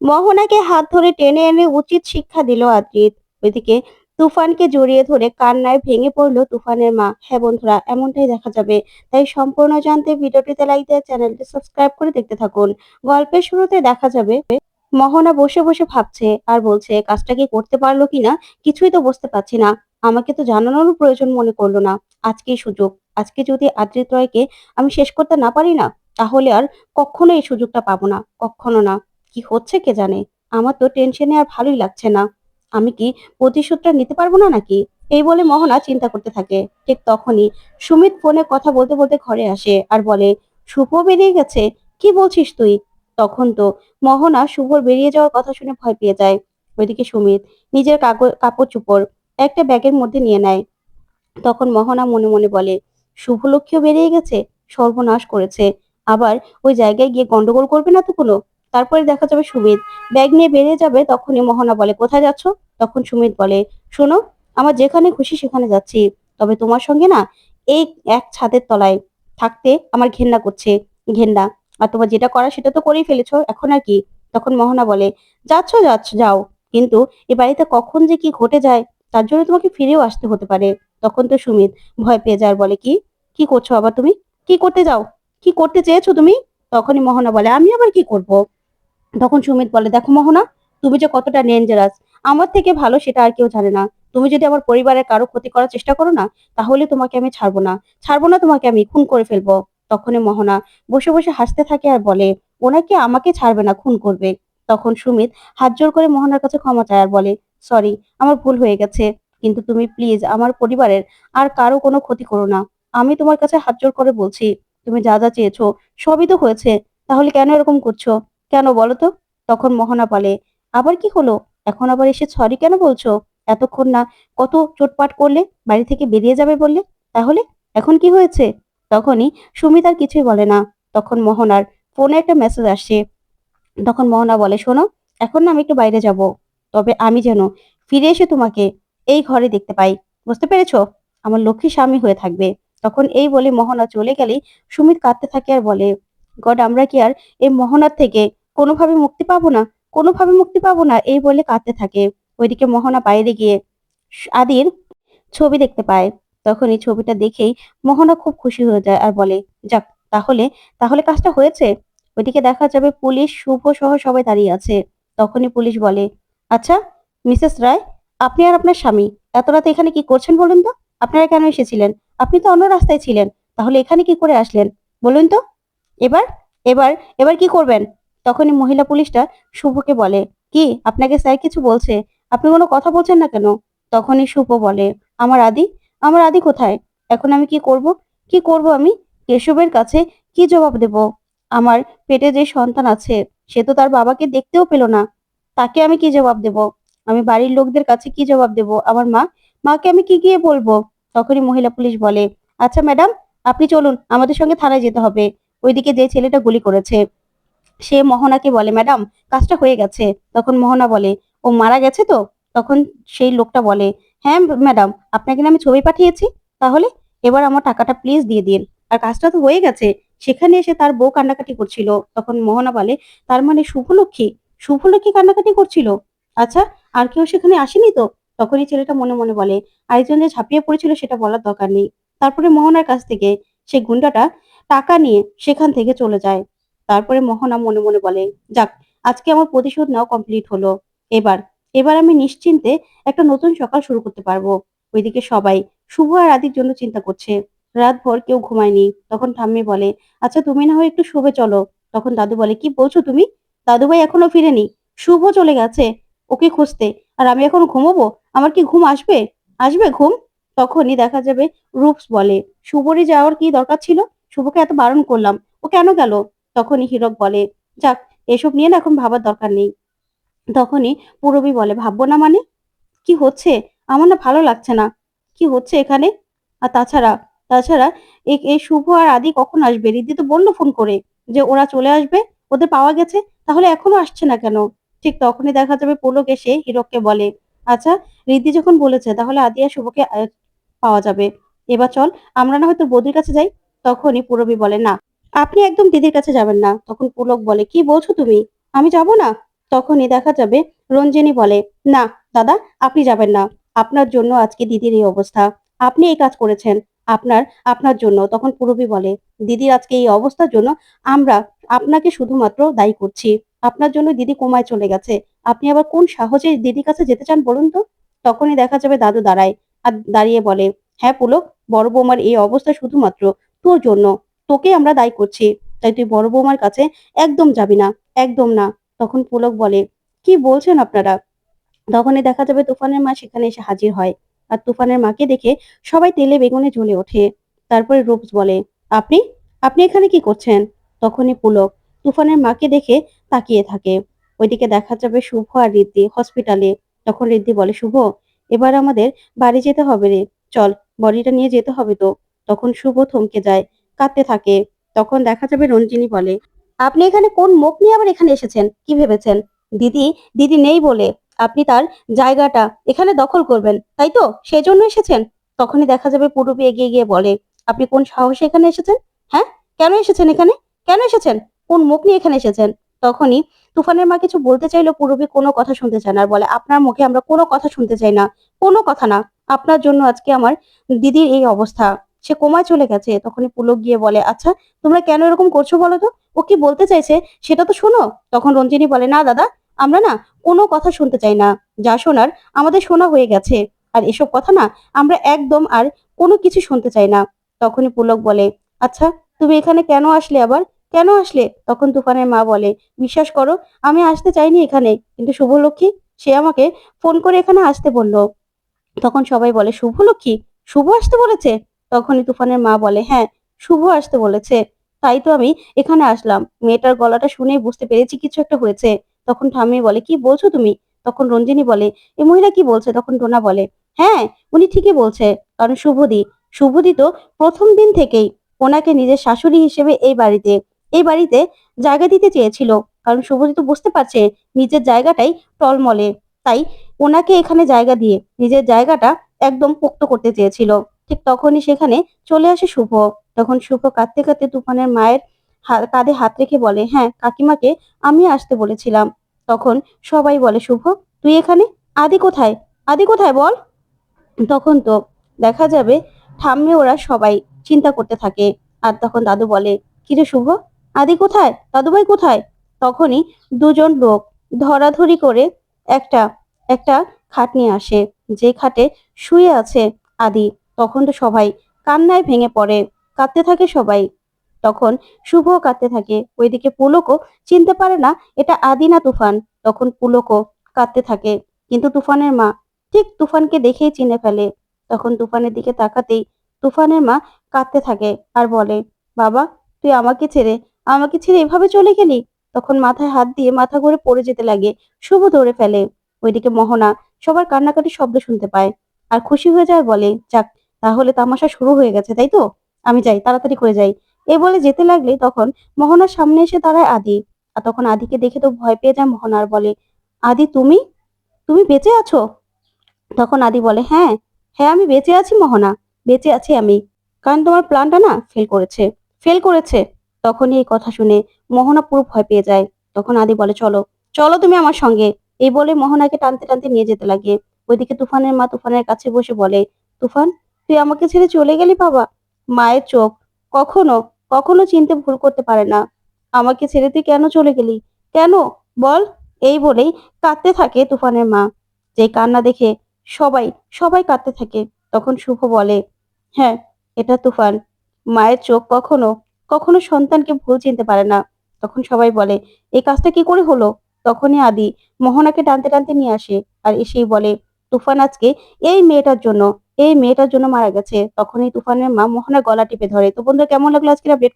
মোহনাকে হাত ধরে টেনে এনে উচিত শিক্ষা দিল আদ্রিত। ওইদিকে তুফানকে জড়িয়ে ধরে কান্নায় ভেঙে পড়ল তুফানের মা। হ্যাঁ বন্ধুরা, এমনটাই দেখা যাবে। তাই সম্পূর্ণ জানতে ভিডিওটিতে লাইক দিয়ে চ্যানেলটি সাবস্ক্রাইব করে দেখতে থাকুন। গল্পের শুরুতে দেখা যাবে, মোহনা বসে বসে ভাবছে আর বলছে, কাজটা কি করতে পারল কিনা কিছুই তো বুঝতে পারছি না। আমাকে তো জানানোর প্রয়োজন মনে করল না। আজকেই সুযোগ। আজকে যদি আদ্রিত রয়কে আমি শেষ করতে না পারি না, তাহলে আর কখনো এই সুযোগটা পাবো না। কখনো না। কি হচ্ছে কে জানে? আমার তো টেনশনে আর ভালোই লাগছে না। আমি কি প্রতিশোধটা নিতে পারব না নাকি? এই বলে মোহনা চিন্তা করতে থাকে। ঠিক তখনই সুমিত ফোনে কথা বলতে বলতে ঘরে আসে আর বলে, শুভ বেরিয়ে গেছে? কি বলছিস তুই? তখন তো মোহনা শুভর বেরিয়ে যাওয়ার কথা শুনে ভয় পেয়ে যায়। ওইদিকে সুমিত নিজের কাপড় চোপড় একটা ব্যাগের মধ্যে নিয়ে নেয়। তখন মোহনা মনে মনে বলে শুভ শুভলক্ষ্মীও বেরিয়ে গেছে? সর্বনাশ করেছে। আবার ওই জায়গায় গিয়ে গন্ডগোল করবে না তো কোনো? তারপরে দেখা যাবে সুমিত। ব্যাগ নিয়ে বেরিয়ে যাবে, তখনই মোহনা বলে, কোথায় যাচ্ছ? তখন সুমিত বলে, শোনো, আমার যেখানে খুশি সেখানে যাচ্ছি। তবে তোমার সঙ্গে না, এই এক ছাদের তলায় থাকতে আমার ঘেন্না করছে, ঘেন্না। আর তোমার যেটা করা সেটা তো করেই ফেলেছো, এখন আর কি? তখন মোহনা বলে, যাচ্ছ যাচ্ছ, যাও। কিন্তু এ বাড়িতে কখন যে কি ঘটে যায়, তার জন্য তোমাকে ফিরেও আসতে হতে পারে। তখন তো সুমিত ভয় পেয়ে যায় বলে, কি? কি করছ আবার তুমি? কি করতে যাও? কি করতে চেয়েছো তুমি? তখনই মোহনা বলে, আমি আবার কি করব? তখন সুমিত বলে, দেখো মোহনা, তুমি যে কতটা ডেঞ্জারাস আমার থেকে ভালো সেটা আর কেউ জানে না। তুমি যদি আমার পরিবারের কারও ক্ষতি করার চেষ্টা করো না, তাহলে তোমাকে আমি ছাড়বো না। ছাড়বো না তোমাকে আমি, খুন করে ফেলব। তখনই মোহনা বসে বসে হাসতে থাকে আর বলে, ওনাকে আমাকে ছাড়বে না, খুন করবে। তখন সুমিত হাত জোর করে মোহনার কাছে ক্ষমা চায় আর বলে, সরি, আমার ভুল হয়ে গেছে। কিন্তু তুমি প্লিজ আমার পরিবারের আর কারও কোনো ক্ষতি করো না। আমি তোমার কাছে হাত জোর করে বলছি, তুমি যা যা চেয়েছো সবই তো হয়েছে, তাহলে কেন এরকম করছ? কেন বলো তো তখন মোহনা বলে, আবার কি হলো? এখন আবার এসে সরি কেন বলছো? এতক্ষণ না কত চোটপাট করলে? বাড়ি থেকে বেরিয়ে যাবে বললে? তাহলে এখন কি হয়েছে? তখনই সুমিত আর কিছুই বলে না। তখন মোহনার ফোনে একটা মেসেজ আসছে তখন মোহনা বলে, শোনো, এখন না আমি একটু বাইরে যাব। তবে আমি যেন ফিরে এসে তোমাকে এই ঘরে দেখতে পাই। বুঝতে পেরেছ? আমার লক্ষ্মী স্বামী হয়ে থাকবে। তখন এই বলে মোহনা চলে গেলেই সুমিত কাঁদতে থাকে আর বলে, গড, আমরা কি আর এই মোহনার থেকে কোনোভাবে মুক্তি পাবো না, কোনোভাবে মুক্তি পাবো না, এই বলে কাঁদতে থাকে। ওইদিকে মোহনা বাইরে গিয়ে আদির ছবি দেখতে পায়। তখন এই ছবিটা দেখেই মোহনা খুব খুশি হয়ে যায় আর বলে, যাক, তাহলে তাহলে কাজটা হয়েছে। ওইদিকে দেখা যাবে পুলিশ, শুভ সহ সবাই দাঁড়িয়ে আছে। তখনই পুলিশ বলে আচ্ছা মিসেস রায়, আপনি আর আপনার স্বামী, এত রাতে এখানে কি করছেন বলুন তো? আপনারা কেন এসেছিলেন? আপনি তো অন্য রাস্তায় ছিলেন। তাহলে এখানে কি করে আসলেন? বলুন তো। এবার এবার এবার কি করবেন? তখনই মহিলা পুলিশটা শুভকে বলে, কি, আপনাকে স্যার কিছু বলছে? আপনি কোনো কথা বলছেন না কেন? তখনই শুভ বলে, আমার আদি আমার আদি কোথায়? এখন আমি কি করব? কি করব আমি? কেশবের কাছে কি জবাব দেব? আমার পেটে যে সন্তান আছে, সে তো তার বাবাকে দেখতেও পেল না। তাকে আমি কি জবাব দেব? আমি বাড়ির লোকদের কাছে কি জবাব দেব? আমার মা, মাকে আমি কি গিয়ে বলব? তখনই মহিলা পুলিশ বলে আচ্ছা ম্যাডাম, আপনি চলুন, আমাদের সঙ্গে থানায় যেতে হবে। ওইদিকে যে ছেলেটা গুলি করেছে সে মোহনাকে বলে, ম্যাডাম, কাজটা হয়ে গেছে। তখন মোহনা বলে, ও মারা গেছে তো? তখন সেই লোকটা বলে হ্যাঁ ম্যাডাম, আপনাকে আমি ছবি পাঠিয়েছি। তাহলে এবার আমার টাকাটা প্লিজ দিয়ে দিন। আর কাজটা তো হয়ে গেছে। সেখানে এসে তার বউ কান্নাকাটি করছিল। তখন মোহনা বলে, তার মানে শুভলক্ষ্মী? শুভলক্ষ্মী কান্নাকাটি করছিল? আচ্ছা আর কেউ সেখানে আসেনি তো? তখনই ছেলেটা মনে মনে বলে, আরেকজন যে ঝাঁপিয়ে পড়েছিল সেটা বলার দরকার নেই। তারপরে মোহনার কাছ থেকে সে গুন্ডাটা টাকা নিয়ে সেখান থেকে চলে যায়। তারপরে মোহনা মনে মনে বলে, যাক, আজকে আমার প্রতিশোধ নেওয়া কমপ্লিট হলো। এবার এবার আমি নিশ্চিন্তে একটা নতুন সকাল শুরু করতে পারব। ওইদিকে সবাই শুভ আর আদির জন্য চিন্তা করছে। রাত ভর কেউ ঘুমায়নি। তখন ঠাম্মি বলে আচ্ছা তুমি না হয় একটু শুভে চলো। তখন দাদু বলে, কি বলছো তুমি? দাদু ভাই এখনও ফিরেনি। শুভ চলে গেছে ওকে খুঁজতে। আর আমি এখন ঘুমোবো? আমার কি ঘুম আসবে? আসবে ঘুম? তখনই দেখা যাবে রূপস বলে শুভরে যাওয়ার কি দরকার ছিল? শুভকে এত বারণ করলাম। ও কেন গেল? তখনই হীরক বলে, যাক, এসব নিয়ে না এখন ভাবার দরকার নেই। তখনই পূরবী বলে, ভাববো না মানে? কি হচ্ছে? আমার না ভালো লাগছে না। কি হচ্ছে এখানে? আর তাছাড়া তাছাড়া এই শুভ আর আদি কখন আসবে? রিদ্ধি তো বলল ফোন করে যে, ওরা চলে আসবে? ওদের পাওয়া গেছে? তাহলে এখনও আসছে না কেন? ঠিক তখনই দেখা যাবে পুলক এসে হিরককে বলে আচ্ছা রিদ্ধি যখন বলেছে, তাহলে আদি আর শুভকে পাওয়া যাবে। এবার চল, আমরা না হয়তো বৌদির কাছে যাই? তখনই পূরবী বলে, না আপনি একদম দিদির কাছে যাবেন না। তখন পুলক বলে, কি বলছো তুমি? আমি যাব না? তখনই দেখা যাবে রঞ্জিনী বলে, না, দাদা, আপনি যাবেন না। আপনার জন্য আজকে দিদির এই অবস্থা। আপনি এই কাজ করেছেন। আপনার আপনার জন্য। তখন পুরবী বলে, দিদির আজকে এই অবস্থার জন্য আমরা আপনাকে শুধুমাত্র দায়ী করছি। আপনার জন্য দিদি কোমায় চলে গেছে। আপনি আবার কোন সাহসে দিদির কাছে যেতে চান বলুন তো? তখনই দেখা যাবে দাদু দাঁড়ায় আর দাঁড়িয়ে বলে হ্যাঁ পুলক, বড় বৌমার এই অবস্থা শুধুমাত্র তোর জন্য। তোকে আমরা দায়ী করছি, তাই তুই বড় বৌমার কাছে একদম যাবি না, একদম না। তখন পুলক বলে, কি বলছেন আপনারা? তখনই দেখা যাবে তুফানের মা সেখানে এসে হাজির হয়। আর তুফানের মাকে দেখে সবাই তেলে বেগুনে জ্বলে ওঠে। তারপরে রূপস বলে, আপনি? আপনি এখানে কি করছেন? তখনই পুলক তুফানের মাকে দেখে তাকিয়ে থাকে। ওইদিকে দেখা যাবে শুভ আর রিদ্ধি হসপিটালে তখন রিদ্ধি বলে, শুভ, এবার আমাদের বাড়ি যেতে হবে রে। চল, বডিটা নিয়ে যেতে হবে তো। তখন শুভ থমকে যায়। কাঁদতে থাকে। তখন দেখা যাবে রঞ্জিনী বলে, আপনি এখানে কোন মুখ নিয়ে আবার এখানে এসেছেন? কি ভেবেছেন? দিদি দিদি নেই বলে। আপনি তার জায়গাটা এখানে দখল করবেন, তাই তো? সেই জন্য এসেছেন? তখনই দেখা যাবে পুরবী এগিয়ে গিয়ে বলে, আপনি কোন সাহসে এখানে এসেছেন? হ্যাঁ? কেন এসেছেন এখানে? কেন এসেছেন? কোন মুখ নিয়ে এখানে এসেছেন? তখনই তুফানের মা কিছু বলতে চাইলো পুরবী কোনো কথা শুনতে চায় না আর বলে, আপনার মুখে আমরা কোনো কথা শুনতে চাই না, কোনো কথা না। আপনার জন্য আজকে আমার দিদির এই অবস্থা। সে কোমায় চলে গেছে, তখনই পুলক গিয়ে বলে আচ্ছা তোমরা কেন এরকম করছ বলো তো? ও কি বলতে চাইছে? সেটা তো শোনো। তখন রঞ্জিনী বলে, না দাদা, আমরা না কোনো কথা শুনতে চাই না। যা শোনার আমাদের শোনা হয়ে গেছে। আর এসব কথা না আমরা একদম আর কোনো কিছু শুনতে চাই না। তখনই পুলক বলে আচ্ছা তুমি এখানে কেন আসলে আবার? কেন আসলে? তখন তুফানের মা বলে, বিশ্বাস করো, আমি আসতে চাইনি এখানে, কিন্তু শুভলক্ষ্মী, সে আমাকে ফোন করে এখানে আসতে বলল। তখন সবাই বলে, শুভলক্ষ্মী, শুভ আসতে বলেছে? তখনই তুফানের মা বলে হ্যাঁ শুভ আসতে বলেছে। তাই তো আমি এখানে আসলাম। মেয়েটার গলাটা শুনেই বুঝতে পেরেছি কিছু একটা হয়েছে তখন ঠাম্মি বলে, কি বলছো তুমি তখন রঞ্জিনী বলে, এ মহিলা কি বলছে তখন টোনা বলে হ্যাঁ উনি ঠিকই বলছে, কারণ শুভদি শুভদি তো প্রথম দিন থেকেই ওনাকে নিজের শাশুড়ি হিসেবে এই বাড়িতে এই বাড়িতে জায়গা দিতে চেয়েছিল। কারণ শুভদি তো বুঝতে পারছে নিজের জায়গাটাই টলমলে। তাই ওনাকে এখানে জায়গা দিয়ে নিজের জায়গাটা একদম পোক্ত করতে চেয়েছিল। ঠিক তখনই সেখানে চলে আসে শুভ। তখন শুভ কাঁদতে কাঁদতে তুফানের মায়ের কাঁধে হাত রেখে বলে হ্যাঁ কাকিমাকে আমি আসতে বলেছিলাম। তখন সবাই বলে, শুভ, তুই এখানে? আদি কোথায়? আদি কোথায় বল? তখন তো দেখা যাবে ঠাম্মে ওরা সবাই চিন্তা করতে থাকে। আর তখন দাদু বলে কিরে শুভ, আদি কোথায়? দাদুভাই কোথায়? তখনই দুজন লোক ধরাধরি করে একটা একটা খাট নিয়ে আসে। যে খাটে শুয়ে আছে আদি। তখন তো সবাই কান্নায় ভেঙে পড়ে, কাঁদতে থাকে সবাই। তখন শুভও কাঁদতে থাকে। ওইদিকে পুলকও চিনতে পারে না, এটা আদি না তুফান। তখন পুলকও কাঁদতে থাকে। কিন্তু তুফানের মা ঠিক তুফানকে দেখেই চিনে ফেলে। তখন তুফানের দিকে তাকাতেই তুফানের মা কাঁদতে থাকে আর বলে, বাবা, তুই আমাকে ছেড়ে আমাকে ছেড়ে এভাবে চলে গেলি? তখন মাথায় হাত দিয়ে মাথা ঘুরে পড়ে যেতে লাগে। শুভ ধরে ফেলে। ওইদিকে মোহনা সবার কান্নাকাটি শব্দ শুনতে পায়। আর খুশি হয়ে যায় বলে, যাক তাহলে তামাশা শুরু হয়ে গেছে, তাই তো? আমি যাই, তাড়াতাড়ি করে যাই। এ বলে যেতে লাগলে তখন মোহনার সামনে এসে দাঁড়ায় আদি। আর তখন আদিকে দেখে তো ভয় পেয়ে যায় মোহনার বলে, আদি, তুমি? তুমি বেঁচে আছো? তখন আদি বলে হ্যাঁ হ্যাঁ আমি বেঁচে আছি মোহনা, বেঁচে আছি আমি। কারণ তোমার প্ল্যানটা না ফেল করেছে ফেল করেছে। তখনই এই কথা শুনে মোহনা পুরো ভয় পেয়ে যায়। তখন আদি বলে, চলো চলো তুমি আমার সঙ্গে। এই বলে মোহনাকে টানতে টানতে নিয়ে যেতে লাগে। ওইদিকে তুফানের মা তুফানের কাছে বসে বলে, তুফান তুই আমাকে ছেড়ে চলে গেলি বাবা? মায়ের চোখ। কখনো কখনো চিনতে ভুল করতে পারে না। আমাকে ছেড়ে তুই কেন চলে গেলি? কেন? বল। এই বলেই কাঁদতে থাকে তুফানের মা। যে কান্না দেখে সবাই সবাই কাঁদতে থাকে। তখন শুভ বলে হ্যাঁ এটা তুফান। মায়ের চোখ কখনো কখনো সন্তানকে ভুল চিনতে পারে না। তখন সবাই বলে, এই কাজটা কি করে হলো? তখনই আদি মোহনাকে টানতে টানতে নিয়ে আসে। আর এসেই বলে, তুফান আজকে এই মেয়েটার জন্য এই মেয়েটার জন্য মারা গেছে। তখনই তুফানের মা মোহনার গলা টিপে ধরে, তো বন্ধুরা, কেমন লাগল আজকের আপডেট